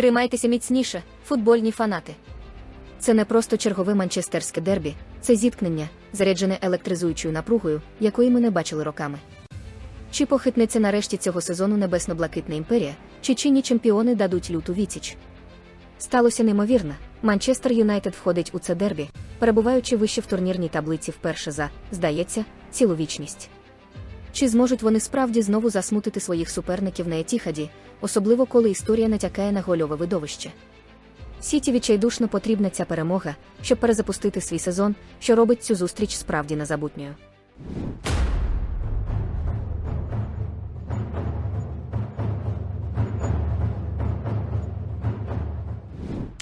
Тримайтеся міцніше, футбольні фанати. Це не просто чергове манчестерське дербі, це зіткнення, заряджене електризуючою напругою, якої ми не бачили роками. Чи похитнеться нарешті цього сезону небесно-блакитна імперія, чи чинні чемпіони дадуть люту відсіч? Сталося неймовірно. Манчестер Юнайтед входить у це дербі, перебуваючи вище в турнірній таблиці вперше за, здається, цілу вічність. Чи зможуть вони справді знову засмутити своїх суперників на Етіхаді, особливо коли історія натякає на гольове видовище? Сіті відчайдушно потрібна ця перемога, щоб перезапустити свій сезон, що робить цю зустріч справді незабутньою.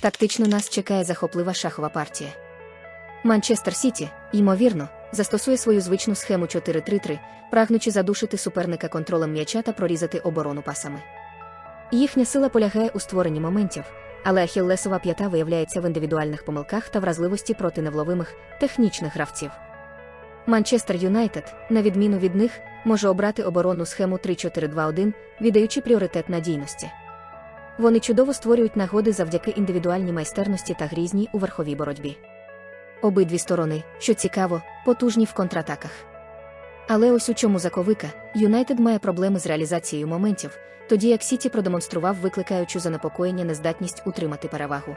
Тактично нас чекає захоплива шахова партія. Манчестер Сіті, ймовірно, застосує свою звичну схему 4-3-3, прагнучи задушити суперника контролем м'яча та прорізати оборону пасами. Їхня сила полягає у створенні моментів, але ахіллесова п'ята виявляється в індивідуальних помилках та вразливості проти невловимих технічних гравців. Манчестер Юнайтед, на відміну від них, може обрати оборонну схему 3-4-2-1, віддаючи пріоритет надійності. Вони чудово створюють нагоди завдяки індивідуальній майстерності та грізній у верховій боротьбі. Обидві сторони, що цікаво, потужні в контратаках. Але ось у чому заковика, Юнайтед має проблеми з реалізацією моментів, тоді як Сіті продемонстрував викликаючу занепокоєння нездатність утримати перевагу.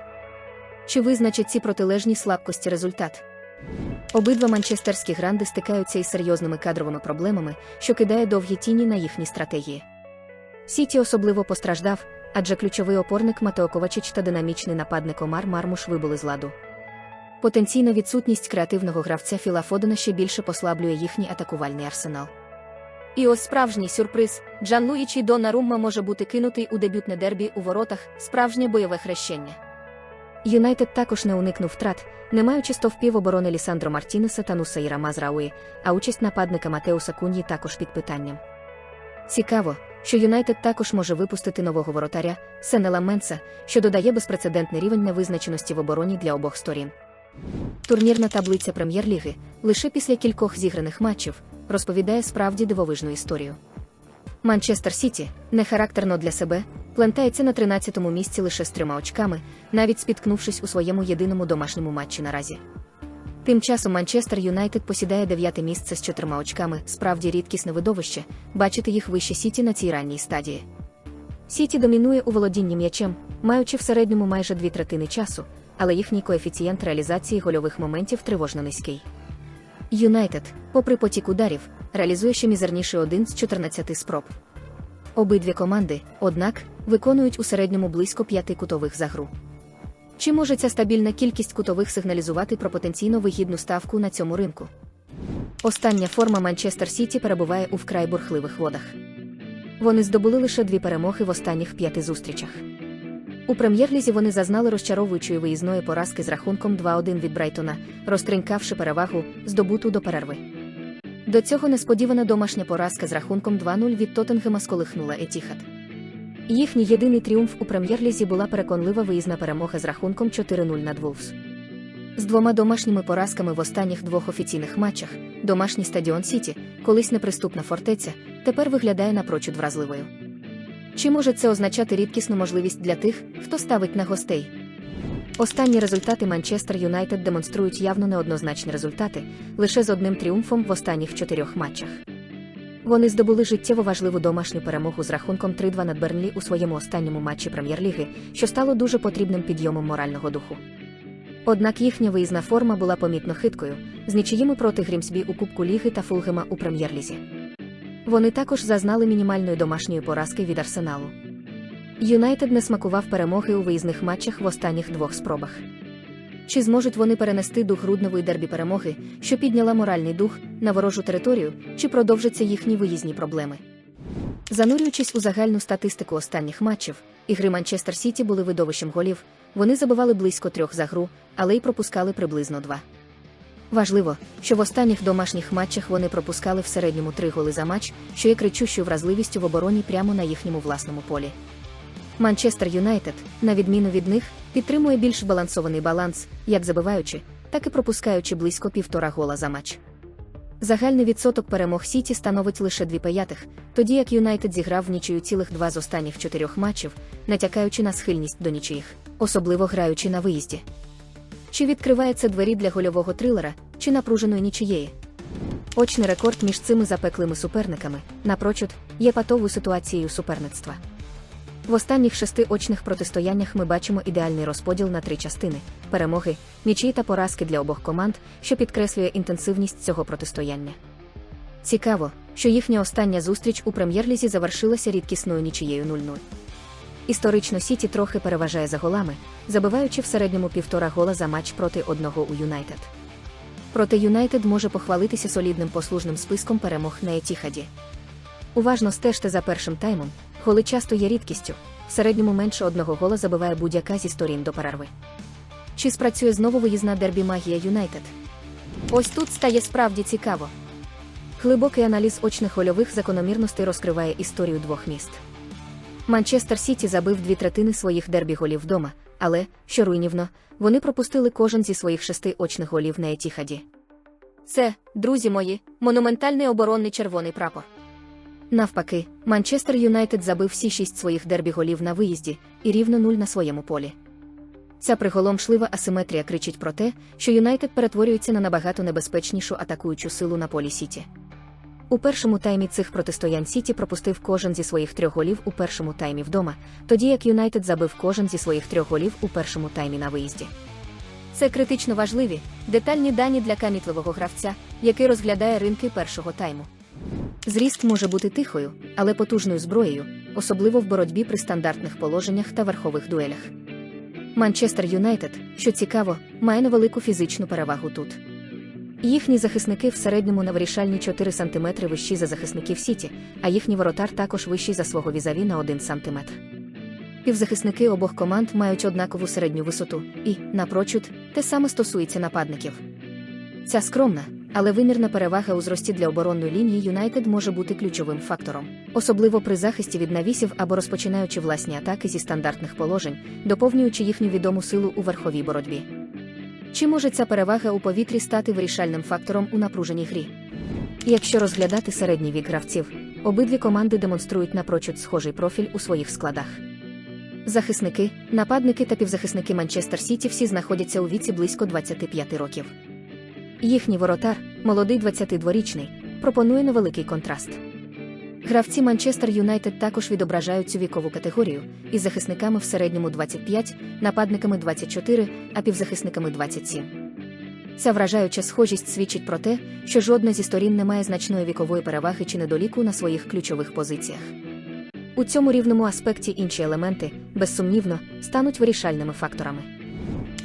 Чи визначать ці протилежні слабкості результат? Обидва манчестерські гранди стикаються із серйозними кадровими проблемами, що кидає довгі тіні на їхні стратегії. Сіті особливо постраждав, адже ключовий опорник Матео Ковачич та динамічний нападник Омар Мармуш вибули з ладу. Потенційна відсутність креативного гравця Філа Фодена ще більше послаблює їхній атакувальний арсенал. І ось справжній сюрприз Джанлуїчі Доннарумма може бути кинутий у дебютне дербі у воротах, справжнє бойове хрещення. Юнайтед також не уникнув втрат, не маючи стовпів оборони Лісандро Мартінеса та Нусаїра Мазрауї, а участь нападника Матеуса Куньї також під питанням. Цікаво, що Юнайтед також може випустити нового воротаря Сенела Менса, що додає безпрецедентний рівень невизначеності в обороні для обох сторін. Турнірна таблиця прем'єр-ліги лише після кількох зіграних матчів розповідає справді дивовижну історію. Манчестер Сіті, нехарактерно для себе, плентається на 13-му місці лише з трьома очками, навіть спіткнувшись у своєму єдиному домашньому матчі наразі. Тим часом Манчестер Юнайтед посідає дев'яте місце з чотирма очками, справді рідкісне видовище, бачити їх вище Сіті на цій ранній стадії. Сіті домінує у володінні м'ячем, маючи в середньому майже дві третини часу, але їхній коефіцієнт реалізації гольових моментів тривожно низький. Юнайтед, попри потік ударів, реалізує ще мізерніший один з 14 спроб. Обидві команди, однак, виконують у середньому близько п'яти кутових за гру. Чи може ця стабільна кількість кутових сигналізувати про потенційно вигідну ставку на цьому ринку? Остання форма Манчестер Сіті перебуває у вкрай бурхливих водах. Вони здобули лише дві перемоги в останніх п'яти зустрічах. У прем'єр-лізі вони зазнали розчаровуючої виїзної поразки з рахунком 2-1 від Брайтона, розтринькавши перевагу, здобуту до перерви. До цього несподівана домашня поразка з рахунком 2-0 від Тоттенгема сколихнула Етіхад. Їхній єдиний тріумф у прем'єр-лізі була переконлива виїзна перемога з рахунком 4-0 над Вулфс. З двома домашніми поразками в останніх двох офіційних матчах домашній стадіон Сіті, колись неприступна фортеця, тепер виглядає напрочуд вразливою. Чи може це означати рідкісну можливість для тих, хто ставить на гостей? Останні результати Манчестер Юнайтед демонструють явно неоднозначні результати лише з одним тріумфом в останніх чотирьох матчах. Вони здобули життєво важливу домашню перемогу з рахунком 3-2 над Бернлі у своєму останньому матчі прем'єр-ліги, що стало дуже потрібним підйомом морального духу. Однак їхня виїзна форма була помітно хиткою, з нічиїми проти Грімсбі у Кубку Ліги та Фулгема у прем'єр-лізі. Вони також зазнали мінімальної домашньої поразки від Арсеналу. Юнайтед не смакував перемоги у виїзних матчах в останніх двох спробах. Чи зможуть вони перенести дух груднової дербі перемоги, що підняла моральний дух, на ворожу територію, чи продовжаться їхні виїзні проблеми? Занурюючись у загальну статистику останніх матчів, ігри Манчестер Сіті були видовищем голів, вони забивали близько трьох за гру, але й пропускали приблизно два. Важливо, що в останніх домашніх матчах вони пропускали в середньому три голи за матч, що є кричущою вразливістю в обороні прямо на їхньому власному полі. Манчестер Юнайтед, на відміну від них, підтримує більш збалансований баланс, як забиваючи, так і пропускаючи близько півтора гола за матч. Загальний відсоток перемог Сіті становить лише 2 п'ятих, тоді як Юнайтед зіграв в нічию цілих два з останніх чотирьох матчів, натякаючи на схильність до нічиїх, особливо граючи на виїзді. Чи відкриває це двері для гольового трилера, чи напруженої нічиєї? Очний рекорд між цими запеклими суперниками, напрочуд, є патовою ситуацією суперництва. В останніх шести очних протистояннях ми бачимо ідеальний розподіл на три частини перемоги, нічиї та поразки для обох команд, що підкреслює інтенсивність цього протистояння. Цікаво, що їхня остання зустріч у прем'єр-лізі завершилася рідкісною нічиєю 0-0. Історично Сіті трохи переважає за голами, забиваючи в середньому півтора гола за матч проти одного у Юнайтед. Проте Юнайтед може похвалитися солідним послужним списком перемог на Етіхаді. Уважно стежте за першим таймом, голи часто є рідкістю, в середньому менше одного гола забиває будь-яка зі сторін до перерви. Чи спрацює знову виїзна дербі магія Юнайтед? Ось тут стає справді цікаво. Глибокий аналіз очних гольових закономірностей розкриває історію двох міст. Манчестер Сіті забив дві третини своїх дербі голів вдома, але, що руйнівно, вони пропустили кожен зі своїх шести очних голів на Етіхаді. Це, друзі мої, монументальний оборонний червоний прапор. Навпаки, Манчестер Юнайтед забив всі шість своїх дербі голів на виїзді і рівно нуль на своєму полі. Ця приголомшлива асиметрія кричить про те, що Юнайтед перетворюється на набагато небезпечнішу атакуючу силу на полі Сіті. У першому таймі цих протистоянь Сіті пропустив кожен зі своїх трьох голів у першому таймі вдома, тоді як Юнайтед забив кожен зі своїх трьох голів у першому таймі на виїзді. Це критично важливі, детальні дані для камітливого гравця, який розглядає ринки першого тайму. Зріст може бути тихою, але потужною зброєю, особливо в боротьбі при стандартних положеннях та верхових дуелях. Манчестер Юнайтед, що цікаво, має невелику фізичну перевагу тут. Їхні захисники в середньому на вирішальні 4 см вищі за захисників Сіті, а їхній воротар також вищий за свого візаві на 1 см. Півзахисники обох команд мають однакову середню висоту, і, напрочуд, те саме стосується нападників. Ця скромна, але вимірна перевага у зрості для оборонної лінії Юнайтед може бути ключовим фактором, особливо при захисті від навісів або розпочинаючи власні атаки зі стандартних положень, доповнюючи їхню відому силу у верховій боротьбі. Чи може ця перевага у повітрі стати вирішальним фактором у напруженій грі? Якщо розглядати середній вік гравців, обидві команди демонструють напрочуд схожий профіль у своїх складах. Захисники, нападники та півзахисники Манчестер Сіті всі знаходяться у віці близько 25 років. Їхній воротар, молодий 22-річний, пропонує невеликий контраст. Гравці Манчестер Юнайтед також відображають цю вікову категорію із захисниками в середньому 25, нападниками 24, а півзахисниками 27. Ця вражаюча схожість свідчить про те, що жодна зі сторін не має значної вікової переваги чи недоліку на своїх ключових позиціях. У цьому рівному аспекті інші елементи, безсумнівно, стануть вирішальними факторами.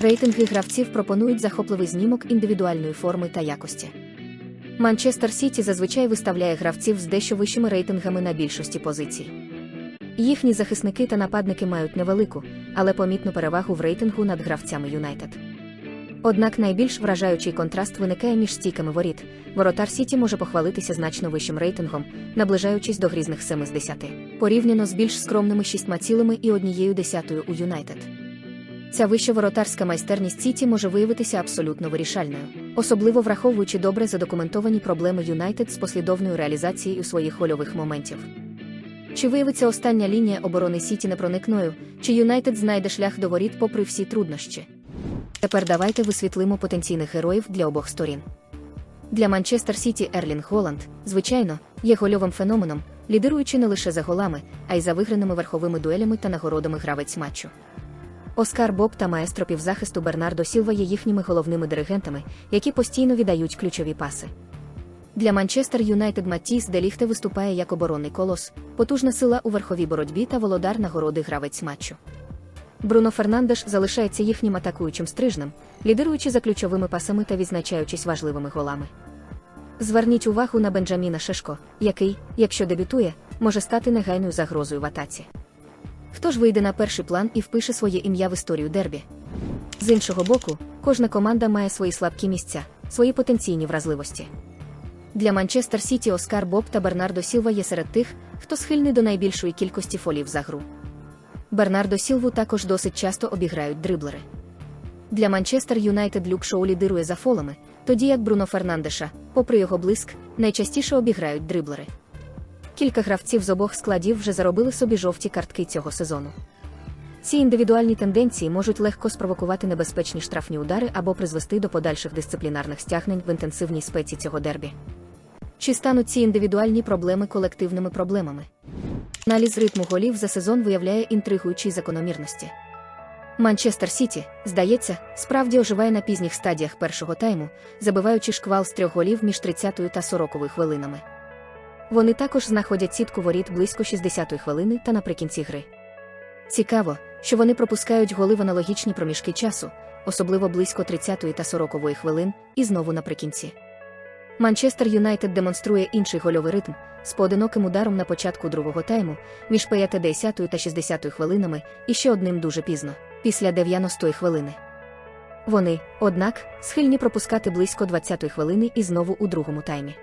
Рейтинги гравців пропонують захопливий знімок індивідуальної форми та якості. Манчестер Сіті зазвичай виставляє гравців з дещо вищими рейтингами на більшості позицій. Їхні захисники та нападники мають невелику, але помітну перевагу в рейтингу над гравцями Юнайтед. Однак найбільш вражаючий контраст виникає між стійками воріт. Воротар Сіті може похвалитися значно вищим рейтингом, наближаючись до грізних 7 з 10, порівняно з більш скромними 6,1 у Юнайтед. Ця вища воротарська майстерність Сіті може виявитися абсолютно вирішальною, особливо враховуючи добре задокументовані проблеми Юнайтед з послідовною реалізацією своїх гольових моментів. Чи виявиться остання лінія оборони Сіті непроникною, чи Юнайтед знайде шлях до воріт попри всі труднощі? Тепер давайте висвітлимо потенційних героїв для обох сторін. Для Манчестер Сіті Ерлінг Голланд, звичайно, є гольовим феноменом, лідируючи не лише за голами, а й за виграними верховими дуелями та нагородами гравець матчу. Оскар Боб та маестро півзахисту Бернардо Сілва є їхніми головними диригентами, які постійно віддають ключові паси. Для Манчестер Юнайтед Маттіс Деліхте виступає як оборонний колос, потужна сила у верховій боротьбі та володар нагороди гравець матчу. Бруно Фернандеш залишається їхнім атакуючим стрижнем, лідируючи за ключовими пасами та відзначаючись важливими голами. Зверніть увагу на Бенджаміна Шешко, який, якщо дебютує, може стати негайною загрозою в атаці. Хто ж вийде на перший план і впише своє ім'я в історію дербі? З іншого боку, кожна команда має свої слабкі місця, свої потенційні вразливості. Для Манчестер Сіті Оскар Боб та Бернардо Сілва є серед тих, хто схильний до найбільшої кількості фолів за гру. Бернардо Сілву також досить часто обіграють дриблери. Для Манчестер Юнайтед Люк Шоу лідирує за фолами, тоді як Бруно Фернандеша, попри його блиск, найчастіше обіграють дриблери. Кілька гравців з обох складів вже заробили собі жовті картки цього сезону. Ці індивідуальні тенденції можуть легко спровокувати небезпечні штрафні удари або призвести до подальших дисциплінарних стягнень в інтенсивній спеці цього дербі. Чи стануть ці індивідуальні проблеми колективними проблемами? Аналіз ритму голів за сезон виявляє інтригуючі закономірності. Манчестер Сіті, здається, справді оживає на пізніх стадіях першого тайму, забиваючи шквал з трьох голів між 30 та 40 хвилинами. Вони також знаходять сітку воріт близько 60-ї хвилини та наприкінці гри. Цікаво, що вони пропускають голи в аналогічні проміжки часу, особливо близько 30-ї та 40-ї хвилин, і знову наприкінці. Манчестер Юнайтед демонструє інший гольовий ритм з поодиноким ударом на початку другого тайму між 50 та 60 хвилинами і ще одним дуже пізно, після 90-ї хвилини. Вони, однак, схильні пропускати близько 20-ї хвилини і знову у другому таймі.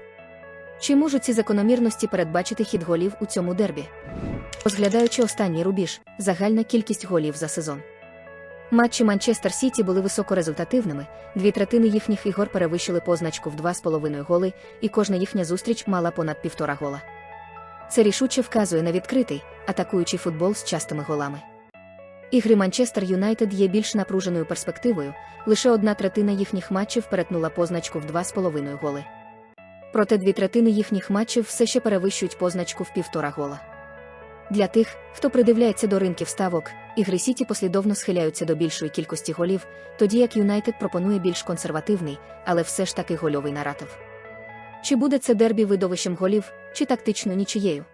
Чи можуть ці закономірності передбачити хід голів у цьому дербі? Розглядаючи останній рубіж, загальна кількість голів за сезон. Матчі Манчестер Сіті були високорезультативними, дві третини їхніх ігор перевищили позначку в 2,5 голи, і кожна їхня зустріч мала понад півтора гола. Це рішуче вказує на відкритий, атакуючий футбол з частими голами. Ігри Манчестер Юнайтед є більш напруженою перспективою, лише одна третина їхніх матчів перетнула позначку в 2,5 голи. Проте дві третини їхніх матчів все ще перевищують позначку в півтора гола. Для тих, хто придивляється до ринків ставок, ігри Сіті послідовно схиляються до більшої кількості голів, тоді як Юнайтед пропонує більш консервативний, але все ж таки гольовий наратив. Чи буде це дербі видовищем голів, чи тактично нічиєю?